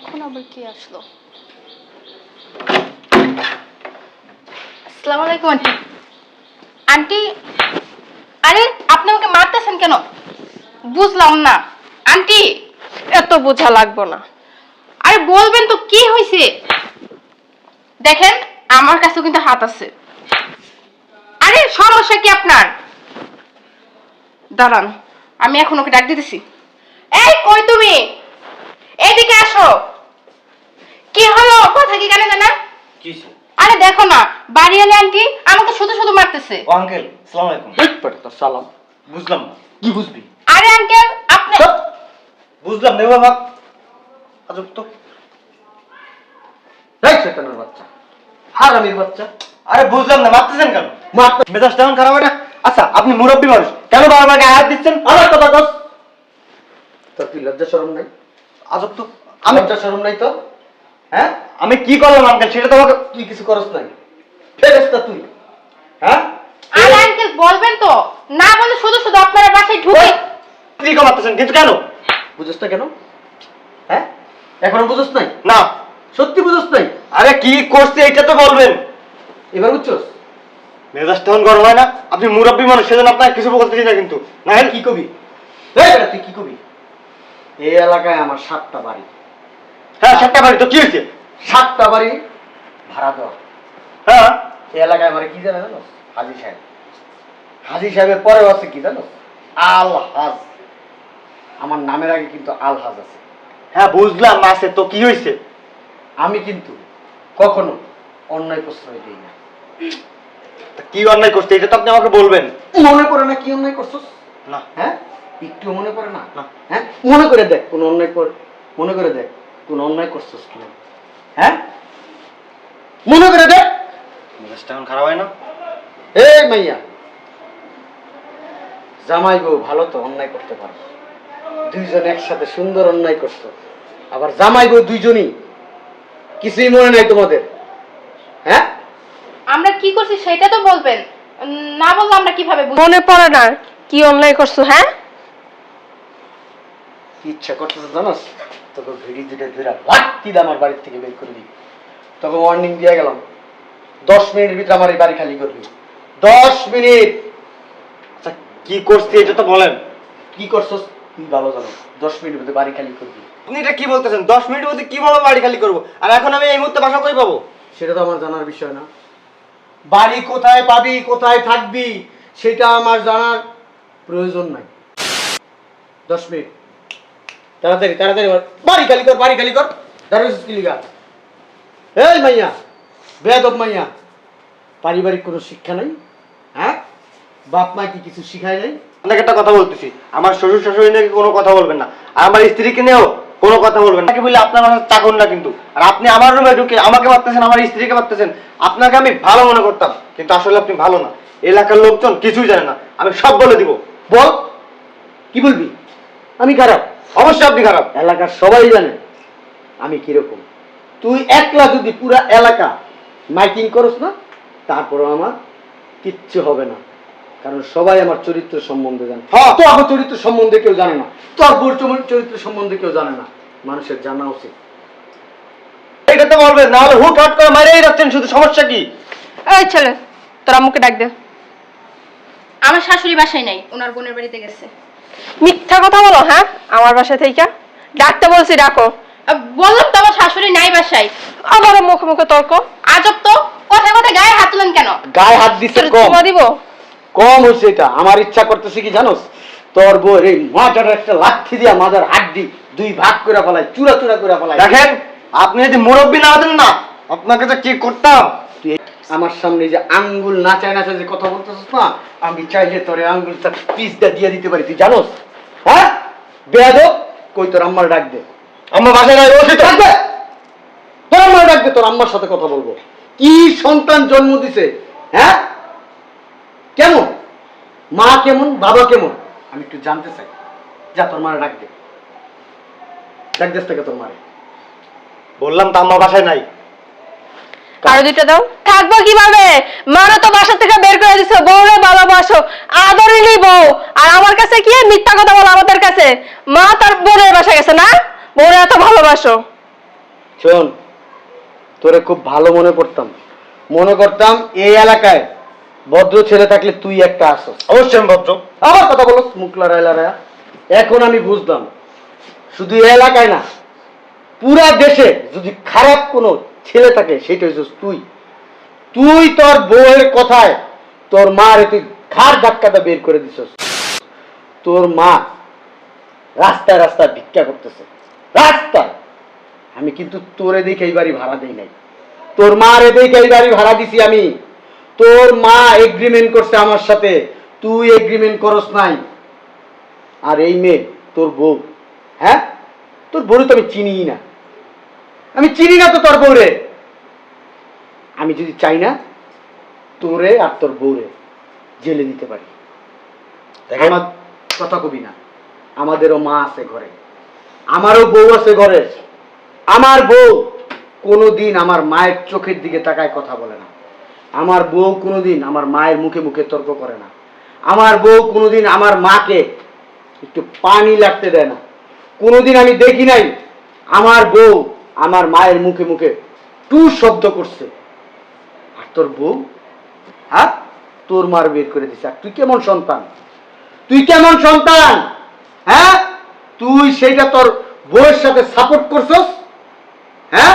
এখন আবার কে আসলো? আসসালামু আলাইকুম, আন্টি। আন্টি, আরে আপনি আমাকে মারতেছেন কেন? বুঝলাম না। আন্টি, এত বোঝা লাগবো না। আরে বলবেন তো কি হয়েছে দেখেন, আমার কাছেও কিন্তু হাত আছে। আরে সমস্যা কি আপনার? দাঁড়ান, আমি এখন ওকে ডাক দিতেছি। এই, কই তুমি? এদিকে আসো। কি হলো? কথা কি জানে না? কিসে আরে দেখো না বাড়িওয়ালি আন্টি আমাকে শুধু শুধু মারতেছে। ও আঙ্কেল সালাম আলাইকুম। ওই পেটে সালাম। বুঝলাম না। কি বুঝবি? আরে আঙ্কেল আপনি বুঝলাম না বাবা আজব তো। এই শয়তানের বাচ্চা। হারামির বাচ্চা। আরে বুঝলাম না মারতেছেন কেন? মার মেজাজ তেমন খারাপ হয় না? আচ্ছা আপনি মুরব্বী মানুষ কেন বারবার গায়ে হাত দিচ্ছেন? আমার কথা দোস তোর কি লজ্জা শরম নাই? আজব তো আমি আমি শরম নাই তো? হ্যাঁ? আমি কি করলাম আঙ্কেল সেটা তো আমাকে তুই কিছু করস নাই। ফেরেস্তা তুই। হ্যাঁ? আরে আঙ্কেল বলবেন তো। না বলে শুধু শুধু আপনারা বাসায় ঢুকে স্ত্রীকে মারতেছেন কিন্তু কেন? বুঝছ না কেন? হ্যাঁ? এখনও বুঝছ নাই? না। সত্যি বুঝছ নাই? আরে কি করছে এটা তো বলবেন। এবার বুঝছস? মেজাজ তেমন গরম হয় না। আপনি মুরব্বী মানুষ সেজন্য আপনার কিছু বলতেছি না কিন্তু। না কি কবি? এই তুই কি কবি? এই এলাকায় আমার সাতটা বাড়ি। হ্যাঁ সাতটা বাড়ি তো কি হয়েছে? সাতটা বাড়ি ভাড়া দেওয়া। হ্যাঁ। এই এলাকায় আমার কি জানে জানো হাজি সাহেব। হাজি সাহেবের পরেও আছে কি জানো আল হাজ আমার নামের আগে কিন্তু আল হাজ আছে। হ্যাঁ বুঝলাম আছে। তো কি হয়েছে? আমি কিন্তু কখনো অন্যায় প্রশ্রয় দিই না। কি অন্যায় করছে? এটা তো আপনি আমাকে বলবেন। মনে করে না কি অন্যায় করছ না। হ্যাঁ? একটু মনে করে না। হ্যাঁ? মনে করে দেখ কোন অন্যায় কর মনে করে দেখ কোন অন্যায় করছস কিনা। হ্যাঁ? মনে করে দেখ। মেজাজটা এখন খারাপ হয় না? এই মাইয়া। জামাই বউ ভালো তো অন্যায় করতে পারো। দুইজন একসাথে সুন্দর অন্যায় করছ। আবার জামাই বউ দুইজনই। কিছুই মনে নাই তোমাদের। হ্যাঁ? আমরা কি করছি সেটা তো বলবেন। না বললে আমরা কীভাবে মনে পড়ে না কি অন্যায় করছ হ্যাঁ? ইচ্ছা করতেছো জানোস? তোকে ভিড়ি দুটো ধরে লাঠি আমার বাড়ির থেকে বের করে তোকে ওয়ার্নিং দিয়ে গেলাম দশ মিনিটের ভিতরে আমার এই বাড়ি খালি করবি। দশ মিনিট! আচ্ছা কি করছে এটা তো বলেন। কি করছস? তুই ভালো জানো দশ মিনিটের ভিতরে বাড়ি খালি করবি। আপনি এটা কি বলতেছেন? দশ মিনিটের মধ্যে কীভাবে বাড়ি খালি করব? আর এখন আমি এই মুহূর্তে বাসা কই পাবো? সেটা তো আমার জানার বিষয় না। বাড়ি কোথায় পাবি কোথায় থাকবি সেটা আমার জানার প্রয়োজন নাই। দশ মিনিট। তাড়াতাড়ি তাড়াতাড়ি। বাড়ি খালি কর বাড়ি খালি কর। দারুস কিলিগা এই মাইয়া বেয়াদব মাইয়া পারিবারিক কোনো শিক্ষা নাই হ্যাঁ? বাপ মা কি কিছু শিখায় নাই? আপনাকে একটা কথা বলতেছি আমার শ্বশুর শাশুড়ি নাকি কোনো কথা বলবেন না? আর আমার স্ত্রীকে নিয়েও কোনো কথা বলবেন না। বলে আপনার মাথায় চাকর না কিন্তু। আর আপনি আমার রুমে ঢুকে আমাকে মারতেছেন আমার স্ত্রীকে মারতেছেন আপনাকে আমি ভালো মনে করতাম। কিন্তু আসলে আপনি ভালো না। এলাকার লোকজন কিছুই জানে না। আমি সব বলে দিব। বল কি বলবি? আমি খারাপ। অবশ্যই আপনি খারাপ। এলাকার সবাই জানে আমি কীরকম। তুই একলা যদি পুরা এলাকা মাইকিং করস না তারপরও আমার কিচ্ছু হবে না। কারণ সবাই আমার চরিত্র সম্বন্ধে জানে। হ্যাঁ। তো আমার চরিত্র সম্বন্ধে কেউ জানে না। তোর বোর চরিত্র সম্বন্ধে কেউ জানে না। মানুষের জানা উচিত। এটা তো বলবেন না হলে হুট হাট করে মারিয়ে যাচ্ছেন শুধু সমস্যা কি? এই ছেলে তোর আম্মুকে ডাক দে। আমার শাশুড়ি বাসায় নাই ওনার বোনের বাড়িতে গেছে। মিথ্যা কথা বলো হ্যাঁ? আমার বাসা থেকে ডাকতে বলছি ডাকো। বললাম তো আমার শাশুড়ি নাই বাসায়। আবার মুখে মুখে তর্ক। আজব তো। কথায় কথায় গায়ে হাত তুলেন কেন? গায়ে হাত দিচ্ছে কম। দিব? কম হয়েছে এটা। আমার ইচ্ছা করতেছে কি জানোস? তোর বউর এই মাজার একটা লাঠি দিয়া মাজার হাড্ডি দুই ভাগ করে ফেলায় চূড়া চূড়া করে ফেলায় দেখেন আপনি যদি মুরব্বী না হতেন না আপনাকে তো কি করতাম? আমার সামনে যে আঙ্গুল নাচায় নাচায় যে কথা বলতেছিস না আমি চাইলে তোর আঙ্গুলটা পিসটা দিয়ে দিতে পারি তুই জানোস? হ্যাঁ? বেয়াদব? কই তোর আম্মার ডাক দে। আমার বাসায় নাই দে তোর আম্মার ডাক দে তোর আম্মার সাথে কথা বলব। কি সন্তান জন্ম দিছে হ্যাঁ? কেমন? মা কেমন? বাবা কেমন? আমি একটু জানতে চাই। যা তোর মারে ডাক দে। ডাক দেশ থেকে তোর মারে। বললাম তো আমার বাসায় নাই। আরও দুইটা দাও। থাকব কীভাবে? মারা তো বাসা থেকে বের করে দিছো। বউরে ভালোবাসো আদরিনি বউ। আর আমার কাছে কি মিথ্যা কথা বলো আমাদের কাছে? মা তার বোনের বাসা গেছে না? বউরে এত ভালোবাসো। শোন তোরে খুব ভালো মনে করতাম। মনে করতাম এই এলাকায় ভদ্র ছেলে থাকলে তুই একটা আসস। অবশ্যই ভদ্র। আবার কথা বলো মুখ লড়াই লড়াই এখন আমি বুঝলাম শুধু এলাকায় না পুরা দেশে যদি খারাপ কোনো ছেলে থাকে সেটা হচ্ছে তুই। তুই তোর বউয়ের কথায় তোর মার তুই ঘাড় ধাক্কাটা বের করে দিছস। তোর মা রাস্তায় রাস্তায় ভিক্ষা করতেছে। রাস্তায়। আমি কিন্তু তোরে দেখে এই বাড়ি ভাড়া দেই নাই। তোর মা রে দেখে এই বাড়ি ভাড়া দিছি আমি। তোর মা এগ্রিমেন্ট করছে আমার সাথে। তুই এগ্রিমেন্ট করস নাই। আর এই মেয়ে, তোর বউ হ্যাঁ? তোর বউ তো আমি চিনি না। আমি চিনি না তো তোর বউরে। আমি যদি চাই না তোরে আর তোর বউরে জেলে দিতে পারি। আমার কথা কবি না। আমাদেরও মা আছে ঘরে। আমারও বউ আছে ঘরে। আমার বউ কোনোদিন আমার মায়ের চোখের দিকে তাকায় কথা বলে না। আমার বউ কোনোদিন আমার মায়ের মুখে মুখে তর্ক করে না। আমার বউ কোনোদিন আমার মাকে একটু পানি লাগতে দেয় না। কোনোদিন আমি দেখি নাই আমার বউ আমার মায়ের মুখে মুখে টু শব্দ করছে। আর তোর বউ? হ্যাঁ? তোর মার বের করে দিছে। আর তুই কেমন সন্তান? তুই কেমন সন্তান? হ্যাঁ? তুই সেইটা তোর বউয়ের সাথে সাপোর্ট করছস? হ্যাঁ?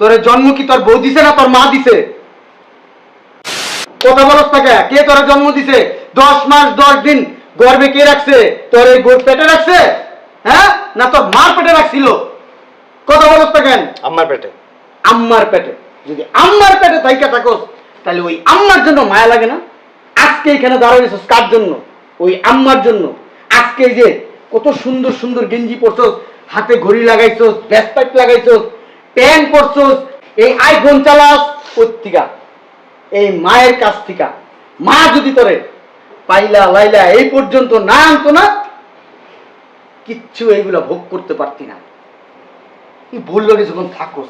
তোর জন্ম কি তোর বউ দিছে না তোর মা দিছে? কথা বলস না কে? কে তোর জন্ম দিছে? দশ মাস, দশ দিন গর্বে কে রাখছে? তোর এই গোর পেটে রাখছে? হ্যাঁ? না তোর মার পেটে রাখছিল? কথা বলস না কেন? আমার পেটে। আম্মার পেটে। যদি আম্মার পেটে থাইকা থাকোস তাহলে ওই আম্মার জন্য মায়া লাগে না? আজকে এখানে দাঁড়াইছিস কার জন্য? ওই আম্মার জন্য। আজকে যে কত সুন্দর সুন্দর গেঞ্জি পরছস হাতে ঘড়ি লাগাইছস ব্যাসপাইট লাগাইছস প্যান্ট পরছস এই আইফোন চালাস পত্রিকা এই মায়ের কাছ থেকে। মা যদি তোরে পাইলা লাইলা এই পর্যন্ত না আনতো না কিচ্ছু এইগুলা ভোগ করতে পারতি না। তুই বলল যখন থাকোস।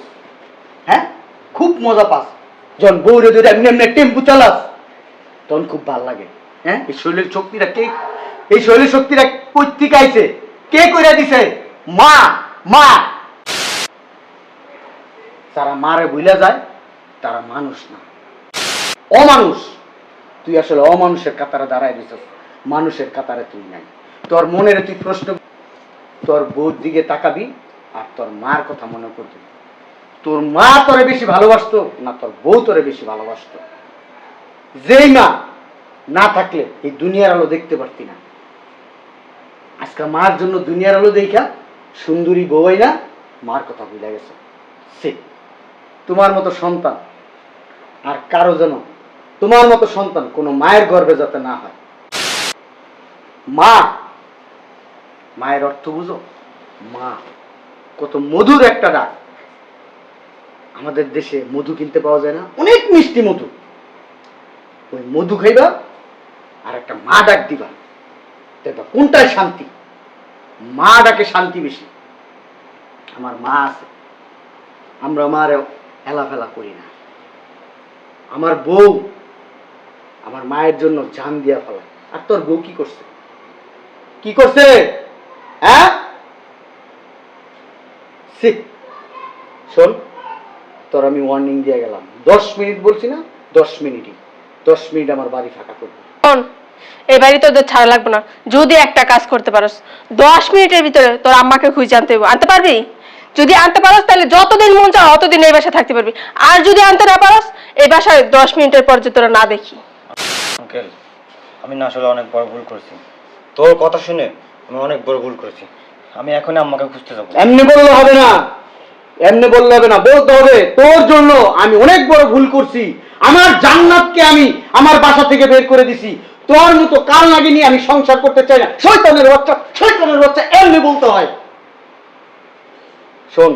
হ্যাঁ? খুব মজা পাস। যখন বউরে ধরে এমনি এমনি টেম্পু চালাস, তখন খুব ভালো লাগে। হ্যাঁ? এই শরীরের শক্তিটা কে এই শরীরের শক্তিটা কৈত্রিক আইছে? কে কইরা দিছে? মা মা। তারা মারে ভুলে যায়, তারা মানুষ না। অমানুষ। তুই আসলে অমানুষের কাতারে দাঁড়ায় দিছিস মানুষের কাতারে তুই নাই। তোর মনের তুই প্রশ্ন তোর বউর দিকে তাকাবি আর তোর মার কথা মনে করবি? তোর মা তোরে বেশি ভালোবাসতো না তোর বউ তোরে বেশি ভালোবাসতো? যেই মা না থাকলে এই দুনিয়ার আলো দেখতে পারতি না। আজকে মার জন্য দুনিয়ার আলো দেখা সুন্দরী বউই না, মার কথা ভুলে গেছে। সে তোমার মতো সন্তান আর কারও যেন তোমার মতো সন্তান কোনো মায়ের গর্ভে যাতে না হয়। মা, মায়ের অর্থ বুঝো? মা। কত মধুর একটা ডাক আমাদের দেশে মধু কিনতে পাওয়া যায় না, অনেক মিষ্টি মধু। ওই মধু খাইবা আর একটা মা ডাক দিবা। দেখবা কোনটায় শান্তি? মা ডাকে শান্তি বেশি। আমার মা আছে। আমরা মার হেলাফেলা করি না। আমার বউ আমার মায়ের জন্য জান দিয়া ফেলা আর তোর বউ কি করছে? কি করছে? হ্যাঁ? সি শোন তোর আমি ওয়ার্নিং দিয়ে গেলাম। দশ মিনিট বলছি না দশ মিনিটই। দশ মিনিট আমার বাড়ি ফাঁকা করব। শোন, এই বাড়ি তোদের ছাড়া লাগবে না। যদি একটা কাজ করতে পারোস দশ মিনিটের ভিতরে তোর আম্মাকে খুঁজে আনতে হবে আনতে পারবি? যদি আনতে পারোস তাহলে যতদিন মন চাও অতদিন এই বাসায় থাকতে পারবি। আর যদি আনতে না পারোস এই বাসায় দশ মিনিটের পর যে তোরা না দেখি। আঙ্কেল আমি না আসলে অনেক বড় ভুল করেছি। তোর কথা শুনে আমি অনেক বড় ভুল করেছি। আমি আম্মাকে খুঁজতে যাব। এমনি বললে হবে না। এমনি বললে হবে না। বলতে হবে, তোর জন্য আমি অনেক বড় ভুল করছি। আমার জান্নাতকে আমি আমার বাসা থেকে বের করে দিছি। তোর মতো কাল লাগিনি আমি সংসার করতে চাই না। শৈতানের বাচ্চা শৈতানের বাচ্চা, এমনি বলতে হয়। শোন,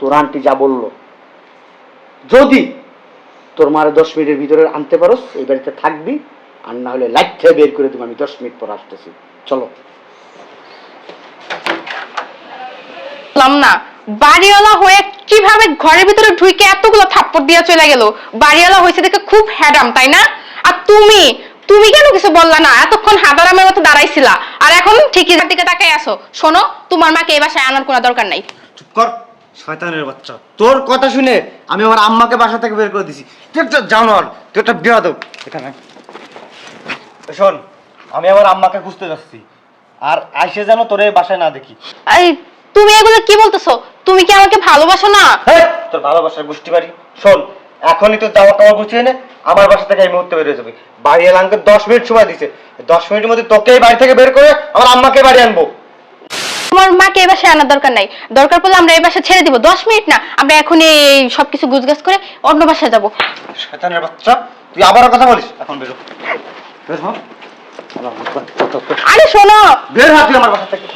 তোর আন্টি যা বলল, যদি তোর মারে দশ মিনিটের ভিতরে আনতে পারো এই বাড়িতে থাকবি, আর না হলে লাইট বের করে দেবো, আমি দশ মিনিট পর আসতেছি। চলো। না বাড়িওয়ালা হয়ে কীভাবে ঘরের ভিতরে ঢুকে এতগুলো থাপ্পড় দিয়ে চলে গেল? বাড়িওয়ালা হয়েছে দেখে খুব হ্যাডাম তাই না? আর তুমি তুমি কেন কিছু বললা না? এতক্ষণ হাদারামের মতো দাঁড়াইছিলা। আর এখন ঠিকই তার দিকে তাকাই আসো শোনো তোমার মাকে এই বাসায় আনার কোনো দরকার নাই। চুপ কর শয়তানের বাচ্চা। তোর কথা শুনে আমি আমার আম্মাকে বাসা থেকে বের করে দিছি। তুই একটা জানোয়ার তুই একটা বেয়াদব। এখানে শোন আমি আমার আম্মাকে খুঁজতে যাচ্ছি। আর আইসে যেন তোর এই বাসায় না দেখি। এই তুমি এগুলো কি বলতেছো? তুমি কি আমাকে ভালোবাসো না? হেই, তোর ভালোবাসার গোষ্ঠী বাড়ি। শোন এখনই তো যাওয়া টাওয়া গুছিয়ে নে আমার বাসা থেকে এই মুহূর্তে বেরিয়ে যাবে। বাড়ি এলামকে দশ মিনিট সময় দিছে। দশ মিনিটের মধ্যে তোকে এই বাড়ি থেকে বের করে আমার আম্মাকে বাড়ি আনব। তোমার মাকে এই বাসায় আনার দরকার নাই। দরকার পড়লে আমরা এই বাসা ছেড়ে দিব। দশ মিনিট না আমরা এখনই এই সবকিছু গুজগাছ করে অন্য বাসায় যাব। শয়তানের বাচ্চা তুই আবারও কথা বলিস? এখন বেরো। বের আরে শোনো। বের হাতি আমার বাসা থেকে।